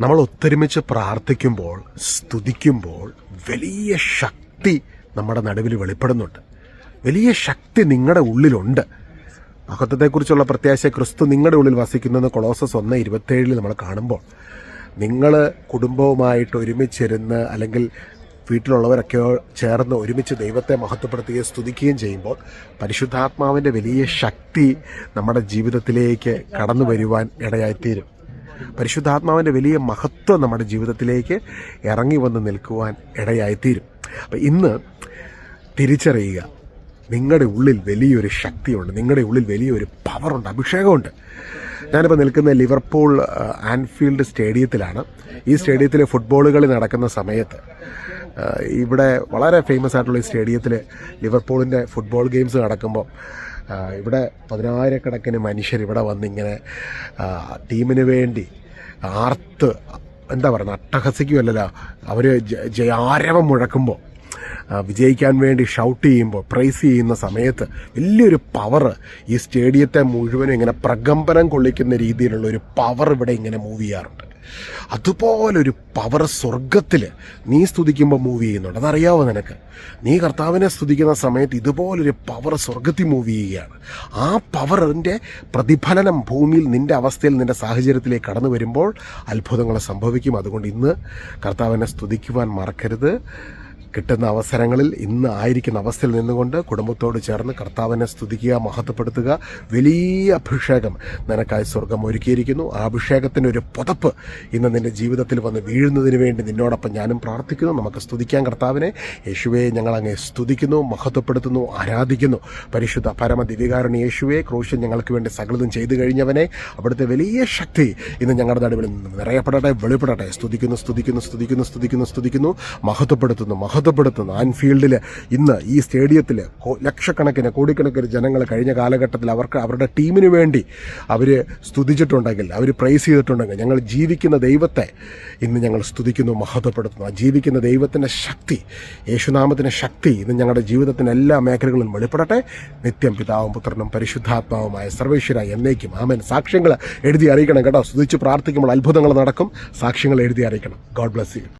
നമ്മൾ ഒത്തൊരുമിച്ച് പ്രാർത്ഥിക്കുമ്പോൾ സ്തുതിക്കുമ്പോൾ വലിയ ശക്തി നമ്മുടെ നടുവിൽ വെളിപ്പെടുന്നുണ്ട്. വലിയ ശക്തി നിങ്ങളുടെ ഉള്ളിലുണ്ട്. മഹത്വത്തെക്കുറിച്ചുള്ള പ്രത്യാശ ക്രിസ്തു നിങ്ങളുടെ ഉള്ളിൽ വസിക്കുന്നത് കൊളോസസ് ഒന്ന് ഇരുപത്തേഴിൽ നമ്മൾ കാണുമ്പോൾ നിങ്ങൾ കുടുംബവുമായിട്ട് ഒരുമിച്ചിരുന്ന് അല്ലെങ്കിൽ വീട്ടിലുള്ളവരൊക്കെ ചേർന്ന് ഒരുമിച്ച് ദൈവത്തെ മഹത്വപ്പെടുത്തുകയും സ്തുതിക്കുകയും ചെയ്യുമ്പോൾ പരിശുദ്ധാത്മാവിന്റെ വലിയ ശക്തി നമ്മുടെ ജീവിതത്തിലേക്ക് കടന്നു വരുവാൻ ഇടയായിത്തീരും. പരിശുദ്ധാത്മാവിന്റെ വലിയ മഹത്വം നമ്മുടെ ജീവിതത്തിലേക്ക് ഇറങ്ങി വന്ന് നിൽക്കുവാൻ ഇടയായിത്തീരും. അപ്പം ഇന്ന് തിരിച്ചറിയുക നിങ്ങളുടെ ഉള്ളിൽ വലിയൊരു ശക്തിയുണ്ട് നിങ്ങളുടെ ഉള്ളിൽ വലിയൊരു പവറുണ്ട് അഭിഷേകമുണ്ട്. ഞാനിപ്പോൾ നിൽക്കുന്ന ലിവർപൂൾ ആൻഫീൽഡ് സ്റ്റേഡിയത്തിലാണ്. ഈ സ്റ്റേഡിയത്തിൽ ഫുട്ബോൾ കളി നടക്കുന്ന സമയത്ത് ഇവിടെ വളരെ ഫേമസ് ആയിട്ടുള്ള ഈ സ്റ്റേഡിയത്തിൽ ലിവർപൂളിന്റെ ഫുട്ബോൾ ഗെയിംസ് നടക്കുമ്പോൾ ഇവിടെ പതിനായിരക്കണക്കിന് മനുഷ്യർ ഇവിടെ വന്നിങ്ങനെ ടീമിന് വേണ്ടി ആർത്ത് എന്താ പറയുക അട്ടഹസിക്കുമല്ലല്ലോ അവർ ജയാരവം മുഴക്കുമ്പോൾ വിജയിക്കാൻ വേണ്ടി ഷൗട്ട് ചെയ്യുമ്പോൾ പ്രൈസ് ചെയ്യുന്ന സമയത്ത് വലിയൊരു പവർ ഈ സ്റ്റേഡിയത്തെ മുഴുവനും ഇങ്ങനെ പ്രകമ്പനം കൊള്ളിക്കുന്ന രീതിയിലുള്ള ഒരു പവർ ഇവിടെ ഇങ്ങനെ മൂവ് ചെയ്യാറുണ്ട്. അതുപോലൊരു പവർ സ്വർഗത്തിൽ നീ സ്തുതിക്കുമ്പോൾ മൂവ് ചെയ്യുന്നുണ്ട്. അതറിയാവോ നിനക്ക്? നീ കർത്താവിനെ സ്തുതിക്കുന്ന സമയത്ത് ഇതുപോലൊരു പവർ സ്വർഗത്തിൽ മൂവ് ചെയ്യുകയാണ്. ആ പവറിന്റെ പ്രതിഫലനം ഭൂമിയിൽ നിന്റെ അവസ്ഥയിൽ നിന്റെ സാഹചര്യത്തിലേക്ക് കടന്നു വരുമ്പോൾ അത്ഭുതങ്ങൾ സംഭവിക്കും. അതുകൊണ്ട് ഇന്ന് കർത്താവിനെ സ്തുതിക്കുവാൻ മറക്കരുത്. കിട്ടുന്ന അവസരങ്ങളിൽ ഇന്ന് ആയിരിക്കുന്ന അവസ്ഥയിൽ നിന്നുകൊണ്ട് കുടുംബത്തോട് ചേർന്ന് കർത്താവിനെ സ്തുതിക്കുക മഹത്വപ്പെടുത്തുക. വലിയ അഭിഷേകം നിനക്കായി സ്വർഗം ഒരുക്കിയിരിക്കുന്നു. ആ അഭിഷേകത്തിന്റെ ഒരു പുതപ്പ് ഇന്ന് നിന്റെ ജീവിതത്തിൽ വന്ന് വീഴുന്നതിന് വേണ്ടി നിന്നോടൊപ്പം ഞാനും പ്രാർത്ഥിക്കുന്നു. നമുക്ക് സ്തുതിക്കാൻ കർത്താവിനെ. യേശുവെ ഞങ്ങൾ അങ്ങേ സ്തുതിക്കുന്നു മഹത്വപ്പെടുത്തുന്നു ആരാധിക്കുന്നു. പരിശുദ്ധ പരമ ദിവ്യകാരണി യേശുവെ ക്രൂശൻ ഞങ്ങൾക്ക് വേണ്ടി സകലതും ചെയ്തു കഴിഞ്ഞവനെ. അവിടുത്തെ വലിയ ശക്തി ഇന്ന് ഞങ്ങളുടെ നടുവിൽ നിറയപ്പെടട്ടെ വെളിപ്പെടട്ടെ. സ്തുതിക്കുന്നു സ്തുതിക്കുന്നു സ്തുതിക്കുന്നു സ്തുതിക്കുന്നു സ്തുതിക്കുന്നു. മഹത്വപ്പെടുത്തുന്നു മഹത്വപ്പെടുത്തുന്നു ആൻഫീൽഡിൽ ഇന്ന് ഈ സ്റ്റേഡിയത്തിൽ ലക്ഷക്കണക്കിന് കോടിക്കണക്കിന് ജനങ്ങൾ കഴിഞ്ഞ കാലഘട്ടത്തിൽ അവർക്ക് അവരുടെ ടീമിന് വേണ്ടി അവർ സ്തുതിച്ചിട്ടുണ്ടെങ്കിൽ അവർ പ്രൈസ് ചെയ്തിട്ടുണ്ടെങ്കിൽ ഞങ്ങൾ ജീവിക്കുന്ന ദൈവത്തെ ഇന്ന് ഞങ്ങൾ സ്തുതിക്കുന്നു മഹത്വപ്പെടുത്തുന്നു. ആ ജീവിക്കുന്ന ദൈവത്തിന്റെ ശക്തി യേശുനാമത്തിന്റെ ശക്തി ഇന്ന് ഞങ്ങളുടെ ജീവിതത്തിന്റെ എല്ലാ മേഖലകളിലും വെളിപ്പെടട്ടെ. നിത്യം പിതാവും പുത്രനും പരിശുദ്ധാത്മാവുമായ സർവേശ്വര എന്നേക്കും. ആമൻ. സാക്ഷ്യങ്ങൾ എഴുതി അറിയിക്കണം കേട്ടോ. സ്തുതിച്ച് പ്രാർത്ഥിക്കുമ്പോൾ അത്ഭുതങ്ങൾ നടക്കും. സാക്ഷ്യങ്ങൾ എഴുതി അറിയിക്കണം. God bless you